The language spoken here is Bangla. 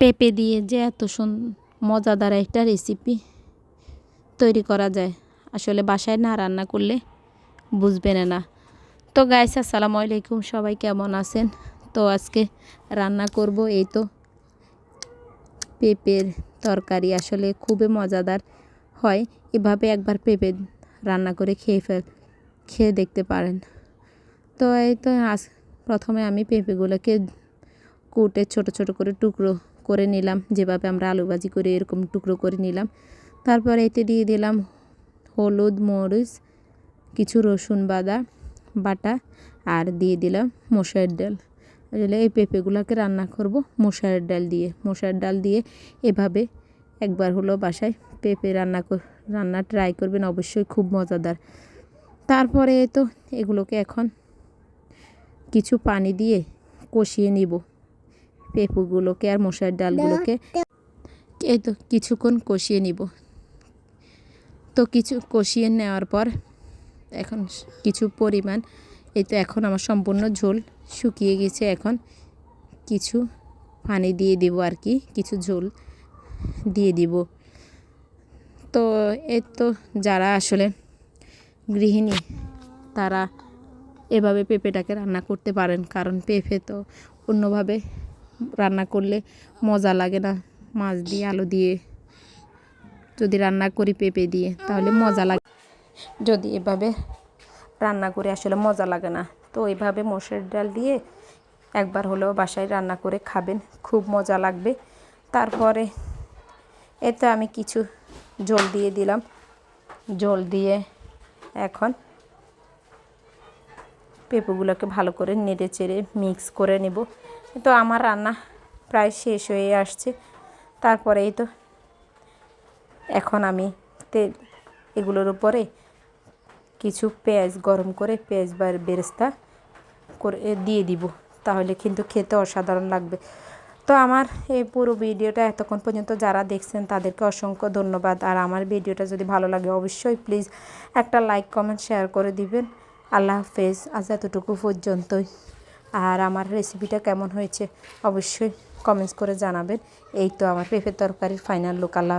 পেঁপে দিয়ে যে এত সুন, মজাদার একটা রেসিপি তৈরি করা যায়। আসলে বাসায় না রান্না করলে বুঝবেন না। তো গাইস আসসালামু আলাইকুম। সবাই কেমন আছেন? তো আজকে রান্না করব এই তো পেঁপের তরকারি। আসলে খুবই মজাদার হয়। এভাবে একবার পেঁপে রান্না করে খেয়ে ফেল, খেয়ে দেখতে পারেন। তো এই তো আজ প্রথমে আমি পেঁপেগুলোকে কুটে ছোট ছোট করে টুকরো করে নিলাম, যেভাবে আমরা আলু ভাজি করে এরকম টুকরো করে নিলাম। তারপর এতে দিয়ে দিলাম হলুদ, মরিচ, কিছু রসুন বাদা, বাটা আর দিয়ে দিলাম মশার ডাল। আসলে এই পেঁপেগুলোকে রান্না করব মশার ডাল দিয়ে। মশার ডাল দিয়ে এভাবে একবার হলো বাসায় পেঁপে রান্না রান্না ট্রাই করবেন, অবশ্যই খুব মজাদার। তারপরে তো এগুলোকে এখন কিছু পানি দিয়ে কষিয়ে নিব। পেঁপুগুলোকে আর মশার ডালগুলোকে এই তো কিছুক্ষণ কষিয়ে নিব। তো কিছু কষিয়ে নেওয়ার পর এখন কিছু পরিমাণ, এই তো এখন আমার সম্পূর্ণ ঝোল শুকিয়ে গেছে এখন। কিছু পানি দিয়ে দিব আর কি, কিছু ঝোল দিয়ে দিব। তো এই তো যারা আসলে গৃহিণী, তারা এভাবে পেঁপেটাকে রান্না করতে পারেন, কারণ পেঁপে তো অন্যভাবে রান্না করলে মজা লাগে না। মাছ দিয়ে, আলু দিয়ে। যদি রান্না করি পেঁপে দিয়ে, তাহলে মজা লাগে। যদি এভাবে রান্না করে, আসলে মজা লাগে না। তো এইভাবে মসুর ডাল দিয়ে একবার হলেও বাসায় রান্না করে খাবেন, খুব মজা লাগবে। তারপরে এতে আমি কিছু জল দিয়ে দিলাম। জল দিয়ে এখন পেঁপেগুলোকে ভালো করে নেড়ে চেড়ে মিক্স করে নেব। তো আমার রান্না প্রায় শেষ হয়ে আসছে। তারপরে এই তো এখন আমি তেল এগুলোর উপরে কিছু পেঁয়াজ গরম করে পেঁয়াজ বা বেরেস্তা করে দিয়ে দিব। তাহলে কিন্তু খেতে অসাধারণ লাগবে। তো আমার এই পুরো ভিডিওটা এতক্ষণ পর্যন্ত যারা দেখছেন তাদেরকে অসংখ্য ধন্যবাদ। আর আমার ভিডিওটা যদি ভালো লাগে অবশ্যই প্লিজ একটা লাইক, কমেন্ট, শেয়ার করে দিবেন। আল্লাহ হাফেজ, আজ এতটুকু পর্যন্তই। আর আমার রেসিপিটা কেমন হয়েছে অবশ্যই কমেন্টস করে জানাবেন। এই তো আমার পেঁপের তরকারির ফাইনাল লোক আল্লাহ